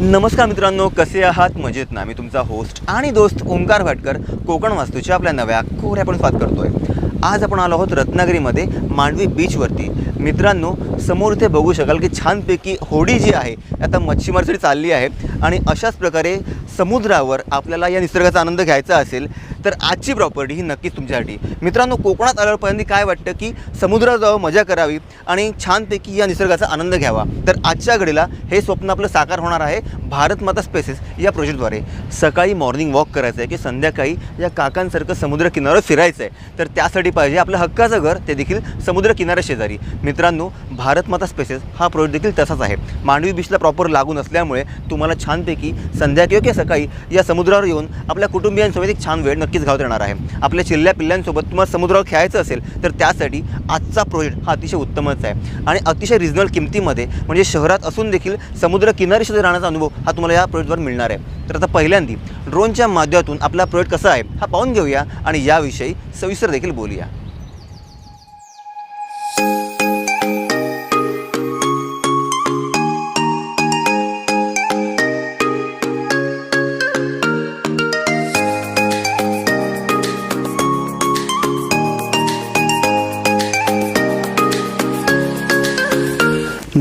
नमस्कार मित्रांनो कसे आहात? मजेत ना. मी तुमचा होस्ट आणि दोस्त ओंकार भाटकर कोकण वास्तूच्या आपल्या नव्या कोऱ्या पण स्वाद करतोय. आज आपण आलो आहोत रत्नागिरीमध्ये मांडवी बीचवरती मित्रांनो समोर इथे बघू शकाल की छानपैकी होडी जी आहे आता मच्छीमारसाठी चालली आहे. आणि अशाच प्रकारे समुद्रावर आपल्याला या निसर्गाचा आनंद घ्यायचा असेल तर आजची प्रॉपर्टी ही नक्कीच तुमच्यासाठी. मित्रांनो कोकणात आल्यावरपर्यंत काय वाटतं की समुद्रात जावं मजा करावी आणि छानपैकी या निसर्गाचा आनंद घ्यावा? तर आजच्या घडीला हे स्वप्न आपलं साकार होणार आहे भारत माता स्पेसेस या प्रोजेक्टद्वारे. सकाळी मॉर्निंग वॉक करायचं आहे की संध्याकाळी या काकांसारखं समुद्रकिनारं फिरायचं आहे तर त्यासाठी पाहिजे आपलं हक्काचं घर ते देखील समुद्र किनाऱ्या शेजारी. मित्रांनो भारत माता स्पेसेस हा प्रोजेक्ट देखील तसाच आहे. मांडवी बीचला प्रॉपर लागून असल्यामुळे तुम्हाला छानपैकी संध्याकाळी किंवा सकाळी या समुद्रावर येऊन आपल्या कुटुंबियांसोबत एक छान वेळ नक्कीच घालता येणार आहे. आपल्या चिल्ल्या पिल्ल्यांसोबत तुम्हाला समुद्रावर खेळायचं असेल तर त्यासाठी आजचा प्रोजेक्ट हा अतिशय उत्तमच आहे. आणि अतिशय रिजनल किमतीमध्ये म्हणजे शहरात असून देखील समुद्र किनारीशी राहण्याचा अनुभव हा तुम्हाला या प्रोजेक्टवर मिळणार आहे. तर आता पहिल्यांदी ड्रोनच्या माध्यमातून आपला प्रोजेक्ट कसा आहे हा पाहून घेऊया. आणि याविषयी सविस्तर देखील बोलूया.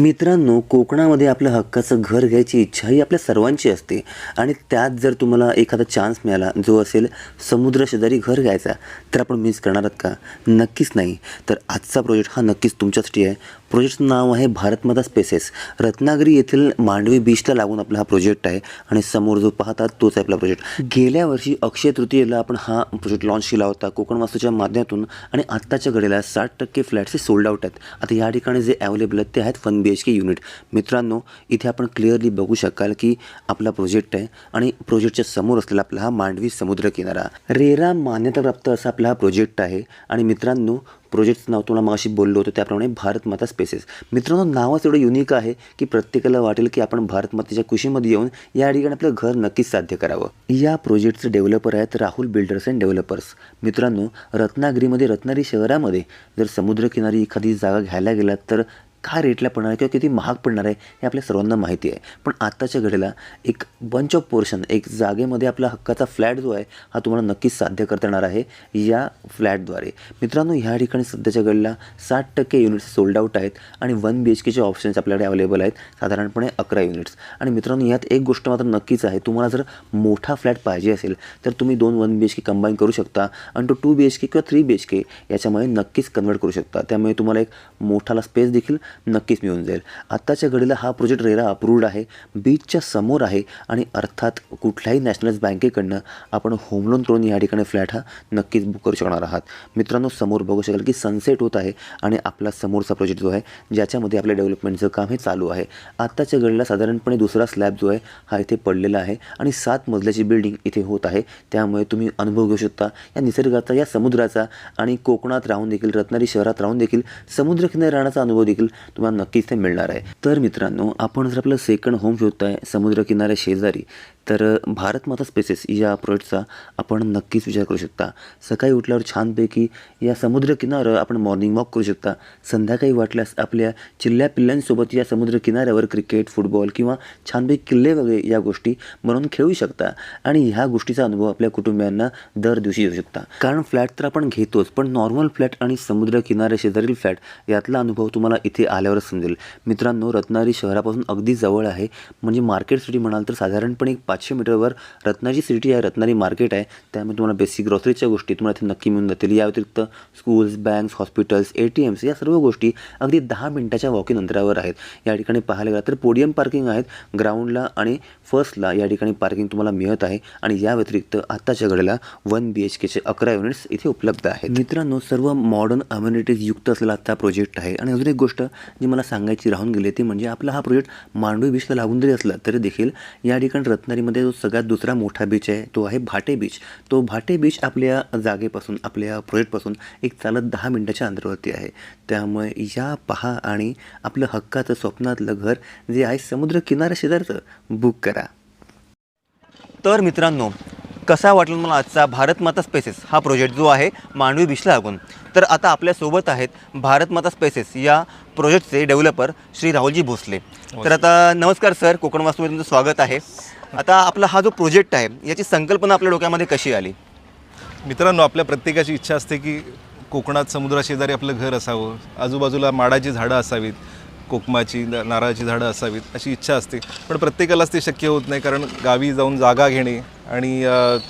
मित्रांनो कोकणामध्ये आपल्या हक्काचं घर घ्यायची इच्छा ही आपल्या सर्वांची असते. आणि त्यात जर तुम्हाला एखादा चान्स मिळाला जो असेल समुद्र शेजारी घर घ्यायचा तर आपण मिस करणार आहात का? नक्कीच नाही. तर आजचा प्रोजेक्ट हा नक्कीच तुमच्यासाठी आहे. प्रोजेक्टचं नाव आहे भारतमाता स्पेसेस रत्नागिरी येथील मांडवी बीचला लागून आपला हा प्रोजेक्ट आहे आणि समोर जो पाहतात तोच आहे आपला प्रोजेक्ट गेल्या वर्षी अक्षय तृतीयेला आपण हा प्रोजेक्ट लॉन्च केला होता कोकण वास्तूच्या माध्यमातून आणि आत्ताच्या घडीला साठ टक्के फ्लॅट्स सोल्ड आउट आहेत. आता या ठिकाणी जे अवेलेबल आहेत ते आहेत one B H K unit मित्रांनो इथे आपण क्लिअरली बघू शकाल की आपला प्रोजेक्ट आहे आणि प्रोजेक्टच्या समोर असलेला आपला हा मांडवी समुद्र किनारा. रेरा मान्यताप्राप्त असा आपला हा प्रोजेक्ट आहे. आणि मित्रांनो प्रोजेक्टचं नाव तुम्हाला मागाशी बोललो होतो त्याप्रमाणे भारत माता स्पेसेस मित्रांनो नावच एवढं युनिक आहे की प्रत्येकाला वाटेल की आपण भारत मातेच्या कुशीमध्ये येऊन या ठिकाणी आपलं घर नक्कीच साध्य करावं. या प्रोजेक्टचे डेव्हलपर आहेत राहुल बिल्डर्स अँड डेव्हलपर्स मित्रांनो रत्नागिरीमध्ये रत्नागिरी शहरामध्ये जर समुद्रकिनारी एखादी जागा घ्यायला गेलात तर काय रेटला पडणार आहे किंवा किती महाग पडणार आहे हे आपल्या सर्वांना माहिती आहे. पण आत्ताच्या घडीला एक बंच ऑफ पोर्शन एक जागेमध्ये आपला हक्काचा फ्लॅट जो आहे हा तुम्हाला नक्कीच साध्य करता येणार आहे या फ्लॅटद्वारे मित्रांनो ह्या ठिकाणी सध्याच्या घडीला साठ टक्के युनिट्स सोल्ड आउट आहेत आणि वन बी एच केचे ऑप्शन्स आपल्याकडे अवेलेबल आहेत साधारणपणे अकरा युनिट्स आणि मित्रांनो यात एक गोष्ट मात्र नक्कीच आहे तुम्हाला जर मोठा फ्लॅट पाहिजे असेल तर तुम्ही दोन one B H K combine करू शकता आणि तो टू बी एच के किंवा थ्री बी एच के याच्यामध्ये नक्कीच कन्वर्ट करू शकता. त्यामुळे तुम्हाला एक मोठाला स्पेस देखील नक्कीच मिळून जाईल. आत्ताच्या घडीला हा प्रोजेक्ट रेरा अप्रूव्ड आहे बीचच्या समोर आहे आणि अर्थात कुठल्याही नॅशनलाइज बँकेकडनं आपण होम लोन करून या ठिकाणी फ्लॅट हा नक्कीच बुक करू शकणार आहात. मित्रांनो समोर बघू शकाल की सनसेट होत आहे आणि आपला समोरचा प्रोजेक्ट जो आहे ज्याच्यामध्ये आपल्या डेव्हलपमेंटचं काम हे चालू आहे. आत्ताच्या घडीला साधारणपणे दुसरा स्लॅब जो आहे हा इथे पडलेला आहे आणि सात मजल्याची बिल्डिंग इथे होत आहे. त्यामुळे तुम्ही अनुभव घेऊ शकता या निसर्गाचा या समुद्राचा आणि कोकणात राहून देखील रत्नागिरी शहरात राहून देखील समुद्रकिनारी राहण्याचा अनुभव देखील तुम्हाला नक्कीच ते मिळणार आहे. तर मित्रांनो आपण जर आपलं सेकंड होम शोधताय समुद्रकिनाऱ्या शेजारी तर भारत माता स्पेसेस या प्रोजेक्टचा आपण नक्कीच विचार करू शकता. सकाळी उठल्यावर छानपैकी या समुद्रकिनारं आपण मॉर्निंग वॉक करू शकता. संध्याकाळी वाटल्यास आपल्या चिल्ल्या पिल्ल्यांसोबत या समुद्र किनाऱ्यावर क्रिकेट फुटबॉल किंवा छानपैकी किल्ले वगैरे या गोष्टी म्हणून खेळू शकता. आणि ह्या गोष्टीचा अनुभव आपल्या कुटुंबियांना दर दिवशी येऊ शकता. कारण फ्लॅट तर आपण घेतोच पण नॉर्मल फ्लॅट आणि समुद्र किनाऱ्या शेजारील फ्लॅट यातला अनुभव तुम्हाला इथे आल्यावरच समजेल. मित्रांनो रत्नागिरी शहरापासून अगदी जवळ आहे. म्हणजे मार्केट सिटी म्हणाल तर साधारणपणे एक पाचशे मीटरवर रत्नाची सिटी आहे रत्नारी मार्केट आहे. त्यामुळे तुम्हाला बेसिक ग्रॉसरीच्या गोष्टी तुम्हाला इथे नक्की मिळून जातील. या व्यतिरिक्त schools banks hospitals A T Ms या सर्व गोष्टी अगदी दहा मिनिटाच्या वॉकिंग अंतरावर आहेत. या ठिकाणी पाहायला गेला तर पोडियम पार्किंग आहेत. ग्राउंडला आणि फर्स्टला या ठिकाणी पार्किंग तुम्हाला मिळत आहे. आणि या व्यतिरिक्त आत्ताच्या घडीला वन बी एच केचे अकरा युनिट्स इथे उपलब्ध आहेत. मित्रांनो सर्व मॉडर्न अम्युनिटीज युक्त असलेला आता प्रोजेक्ट आहे. आणि अजून एक गोष्ट जी मला सांगायची राहून गेली ती म्हणजे आपला हा प्रोजेक्ट मांडवी बीचला लागून जरी असला तरी देखील या ठिकाणी रत्नारी रत्नागिरीमध्ये जो सगळ्यात दुसरा मोठा बीच आहे तो आहे भाटे बीच तो भाटे बीच आपल्या जागेपासून आपल्या प्रोजेक्टपासून एक चालत दहा मिनटाच्या अंतरावरती आहे. त्यामुळे या पहा आणि आपलं हक्काचं स्वप्नातलं घर जे आहे समुद्र किनाऱ्या शेजारचं बुक करा. तर मित्रांनो कसा वाटला मला आजचा भारत माता स्पेसेस हा प्रोजेक्ट जो आहे मांडवी बीचला लागून. तर आता आपल्यासोबत आहेत भारत माता स्पेसेस या प्रोजेक्टचे डेव्हलपर श्री राहुलजी भोसले. तर आता नमस्कार सर कोकण वास्तूमध्ये तुमचं स्वागत आहे. आता आपला हा जो प्रोजेक्ट आहे याची संकल्पना आपल्या डोक्यामध्ये कशी आली? मित्रांनो आपल्या प्रत्येकाची इच्छा असते की कोकणात समुद्राशेजारी आपलं घर असावं आजूबाजूला माडाची झाडं असावीत कोकमाची नारळाची झाडं असावीत अशी इच्छा असते. पण प्रत्येकालाच ते शक्य होत नाही कारण गावी जाऊन जागा घेणे आणि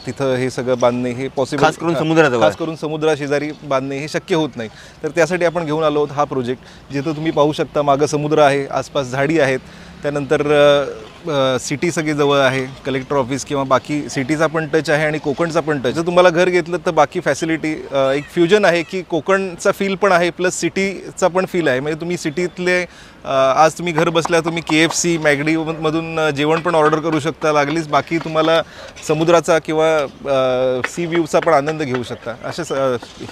तिथं हे सगळं बांधणे हे पॉसिबल खास करून समुद्राजवळ. खास करून समुद्राशेजारी बांधणे हे शक्य होत नाही. तर त्यासाठी आपण घेऊन आलो आहोत हा प्रोजेक्ट जिथं तुम्ही पाहू शकता मागं समुद्र आहे आसपास झाडी आहेत त्यानंतर सिटी सगळी जवळ आहे कलेक्टर ऑफिस किंवा बाकी सिटीचा पण टच आहे आणि कोकणचा पण टच जर तुम्हाला घर घेतलं तर बाकी फॅसिलिटी एक फ्युजन आहे की कोकणचा फील पण आहे प्लस सिटीचा पण फील आहे. म्हणजे तुम्ही सिटीतले आज तुम्ही घर बसल्या तुम्ही के एफ सी मॅगडीमधून जेवण पण ऑर्डर करू शकता लागलीच. बाकी तुम्हाला समुद्राचा किंवा सी व्ह्यूचा पण आनंद घेऊ शकता. असे स-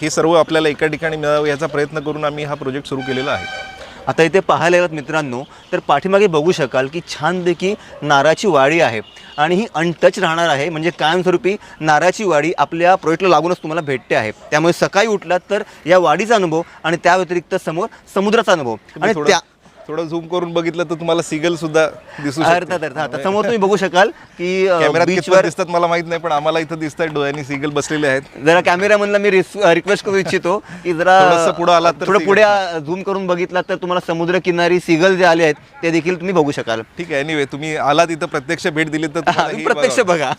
हे सर्व आपल्याला एका ठिकाणी मिळावं याचा प्रयत्न करून आम्ही हा प्रोजेक्ट सुरू केलेला आहे. आता इथे पाहायला गेलात मित्रांनो तर पाठीमागे बघू शकाल की छानपैकी नाराची वाडी आहे. आणि ही अनटच राहणार आहे. म्हणजे कायमस्वरूपी नाराची वाडी आपल्या प्रोजेक्टला लागूनच तुम्हाला भेटते आहे. त्यामुळे सकाळी उठलात तर या वाडीचा अनुभव आणि त्या व्यतिरिक्त समोर समुद्राचा अनुभव. आणि त्या थोडं झूम करून बघितलं तर तुम्हाला सिगल सुद्धा दिसू अर्थात अर्थात. आता समोर तुम्ही बघू शकाल की बीचवर दिसतात मला माहीत नाही पण आम्हाला इथं दिसतात डोळ्यांनी सिगल बसलेले आहेत. जरा कॅमेरामॅनला मी रिक्वेस्ट करू इच्छितो की जरा पुढं आलात तर थोडं. पुढे झूम करून बघितलात तर तुम्हाला समुद्र किनारी सिगल जे आले आहेत ते देखील तुम्ही बघू शकाल. ठीक आहे एनिवे तुम्ही आलात इथं प्रत्यक्ष भेट दिली तर प्रत्यक्ष. बघा.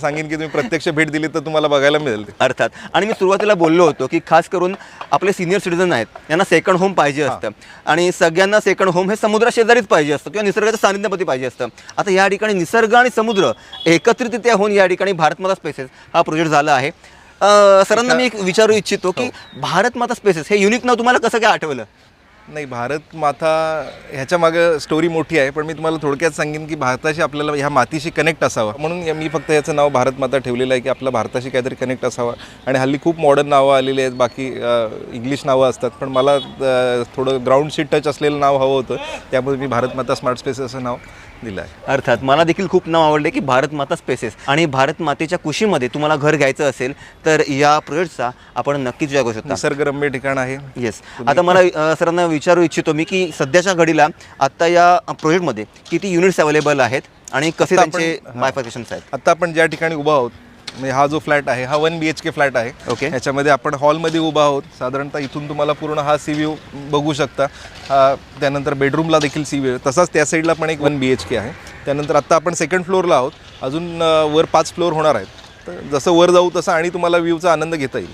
सांगेन की तुम्ही प्रत्यक्ष भेट दिली तर तुम्हाला बघायला मिळेल अर्थात. आणि मी सुरुवातीला बोललो होतो की खास करून आपले सिनियर सिटीजन आहेत यांना सेकंड होम पाहिजे असतं. आणि सगळ्यांना सेकंड होम हे समुद्रा शेजारीच पाहिजे असतं किंवा निसर्गाच्या सानिध्यामध्ये पाहिजे असतं. आता या ठिकाणी निसर्ग आणि समुद्र एकत्रितरित्या होऊन या ठिकाणी भारत माता स्पेसेस हा प्रोजेक्ट झाला आहे. सरांना मी एक विचारू इच्छितो की भारत माता स्पेसेस हे युनिक नाव तुम्हाला कसं काय आठवलं? नाही भारत माता ह्याच्या मागं स्टोरी मोठी आहे पण मी तुम्हाला थोडक्यात सांगेन की भारताशी आपल्याला ह्या मातीशी कनेक्ट असावा. म्हणून या- मी फक्त याचं नाव भारत माता ठेवलेलं आहे की आपला भारताशी काहीतरी कनेक्ट असावा. आणि हल्ली खूप मॉडर्न नावं आलेली आहेत बाकी इंग्लिश नावं असतात. पण मला थोडं ग्राउंड सीट टच असलेलं नाव हवं होतं. त्यामुळे मी भारत माता स्मार्ट स्पेस असं नाव दिलं आहे अर्थात मला देखील खूप नाव आवडले की भारत माता स्पेसेस. आणि भारत मातेच्या कुशीमध्ये तुम्हाला घर घ्यायचं असेल तर या प्रोजेक्टचा आपण नक्कीच करू शकता. निसर्गरम्य ठिकाण आहे. येस आता मला सरांना विचारू इच्छितो मी की सध्याच्या घडीला आत्ता या प्रोजेक्टमध्ये किती युनिट्स अवेलेबल आहेत आणि कसे त्यांचे. बायफर्केशन्स आहेत? आता आपण ज्या ठिकाणी उभा आहोत म्हणजे हा जो फ्लॅट आहे हा one B H K flat आहे. ओके. ह्याच्यामध्ये आपण हॉलमध्ये उभा आहोत. साधारणतः इथून तुम्हाला पूर्ण हा सी व्ह्यू बघू शकता. हा त्यानंतर बेडरूमला देखील सी व्ह्यू तसाच त्या साईडला पण एक वन बी एच के आहे. त्यानंतर आत्ता आपण सेकंड फ्लोअरला आहोत. अजून वर पाच फ्लोअर होणार आहेत. तर जसं वर जाऊ तसं आणि तुम्हाला व्ह्यूचा आनंद घेता येईल.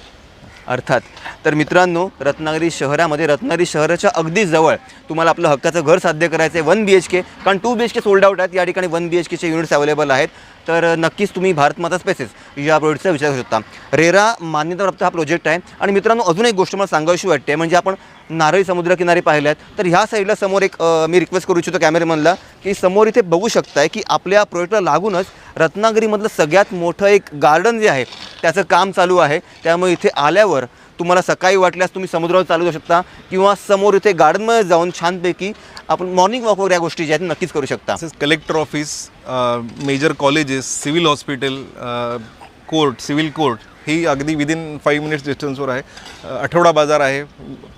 अर्थात. तर मित्रांनो रत्नागिरी शहरामध्ये रत्नागिरी शहराच्या अगदी जवळ तुम्हाला आपलं हक्काचं घर साध्य करायचं आहे वन बी एच के कारण two B H K sold out आहेत. या ठिकाणी वन बी एच केचे युनिट्स अवेलेबल आहेत. तर नक्कीच तुम्ही भारतमाता स्पेसेस या प्रोजेक्टचा विचार करू शकता. रेरा मान्यताप्राप्त हा प्रोजेक्ट आहे. आणि मित्रांनो अजून एक गोष्ट मला सांगावीशी वाटते म्हणजे आपण नारळी समुद्रकिनारी आहेत तर ह्या साईडला समोर एक मी रिक्वेस्ट करू इच्छितो कॅमेरामनला की समोर इथे बघू शकताय की आपल्या प्रोजेक्टला लागूनच रत्नागिरीमधलं सगळ्यात मोठं एक गार्डन जे आहे त्याचं काम चालू आहे. त्यामुळे इथे आल्यावर तुम्हाला सकाळी वाटल्यास तुम्ही समुद्रावर चालू जाऊ शकता किंवा समोर इथे गार्डनमध्ये जाऊन छानपैकी आपण मॉर्निंग वॉक वगैरे या गोष्टी ज्या आहेत नक्कीच करू शकता. तसेच collector office major colleges civil hospital court civil court ही अगदी विदिन फाईव्ह मिनिट्स डिस्टन्सवर आहे. आठवडा बाजार आहे.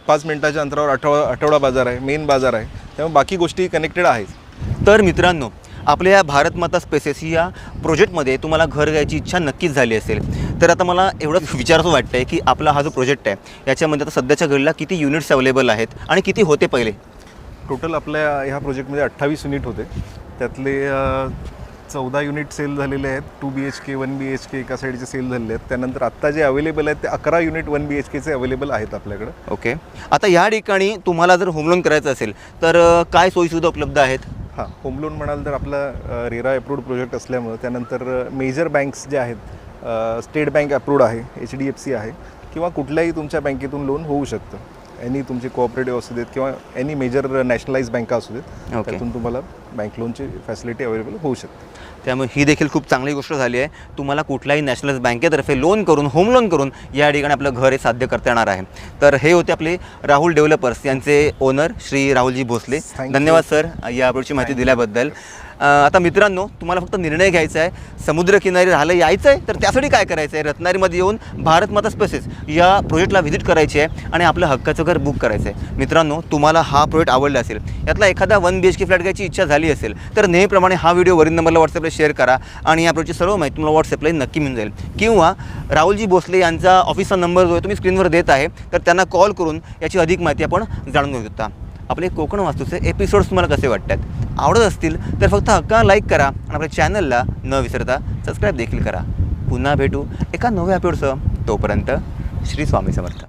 पाच मिनिटाच्या अंतरावर आठवडा आठवडा बाजार आहे. मेन बाजार आहे. त्यामुळे बाकी गोष्टी कनेक्टेड आहेत. तर मित्रांनो आपल्या या भारत माता स्पेसेस या प्रोजेक्टमध्ये तुम्हाला घर घ्यायची इच्छा नक्कीच झाली असेल. तर आता मला एवढंच विचारायचं वाटतं आहे की आपला हा जो प्रोजेक्ट आहे याच्यामध्ये आता सध्याच्या घडीला किती युनिट्स अवेलेबल आहेत आणि किती होते पहिले? टोटल आपल्या ह्या प्रोजेक्टमध्ये अठ्ठावीस युनिट होते. त्यातले चौदा युनिट सेल झालेले आहेत. Two B H K one B H K एका साईडचे सेल झालेले आहेत. त्यानंतर आत्ता जे अवेलेबल आहेत ते अकरा युनिट वन बी एच केचे अवेलेबल आहेत आपल्याकडे. ओके. आता या ठिकाणी तुम्हाला जर होम लोन करायचं असेल तर काय सोयीसुविधा उपलब्ध आहेत? हां होम लोन म्हणाल तर आपला रेरा अप्रूव्ड प्रोजेक्ट असल्यामुळं त्यानंतर मेजर बँक्स जे आहेत स्टेट बँक अप्रूव्ड आहे एच डी एफ सी आहे किंवा कुठल्याही तुमच्या बँकेतून लोन होऊ शकतं एनी तुमचे कोऑपरेटिव्ह असू देत किंवा एनी मेजर नॅशनलाइज बँका असू देत. त्यातून तुम्हाला बँक लोनची फॅसिलिटी अवेलेबल होऊ शकते त्यामुळे ही देखील खूप चांगली गोष्ट झाली आहे. तुम्हाला कुठल्याही नॅशनलाइज बँकेतर्फे लोन करून होम लोन करून या ठिकाणी आपलं घर हे साध्य करता येणार आहे. तर हे होते आपले राहुल डेव्हलपर्स यांचे ओनर श्री राहुलजी भोसले. धन्यवाद सर या प्रोडक्टची माहिती दिल्याबद्दल. आता मित्रांनो तुम्हाला फक्त निर्णय घ्यायचा आहे. समुद्रकिनारी राहायला यायचं आहे तर त्यासाठी काय करायचं आहे? रत्नागिरीमध्ये येऊन भारत माता स्पेसेस या प्रोजेक्टला व्हिजिट करायची आहे आणि आपलं हक्काचं घर बुक करायचं आहे. मित्रांनो तुम्हाला हा प्रोजेक्ट आवडला असेल यातला एखादा one B H K flat घ्यायची इच्छा झाली असेल तर नेहमीप्रमाणे हा व्हिडिओ वरील नंबरला व्हॉट्सअपला शेअर करा आणि या प्रोजेक्टची सर्व माहिती तुम्हाला व्हॉट्सअपला नक्की मिळून जाईल. किंवा राहुलजी भोसले यांचा ऑफिसचा नंबर जो आहे तुम्ही स्क्रीनवर देत आहे तर त्यांना कॉल करून याची अधिक माहिती आपण जाणून घेऊ शकता. आपले कोकण वास्तूचे एपिसोड्स तुम्हाला कसे वाटतात? आवडत असतील तर फक्त हक्का लाईक करा आणि आपल्या चॅनलला न विसरता सबस्क्राईब देखील करा. पुन्हा भेटू एका नव्या एपिसोडसह तोपर्यंत श्री स्वामी समर्थ.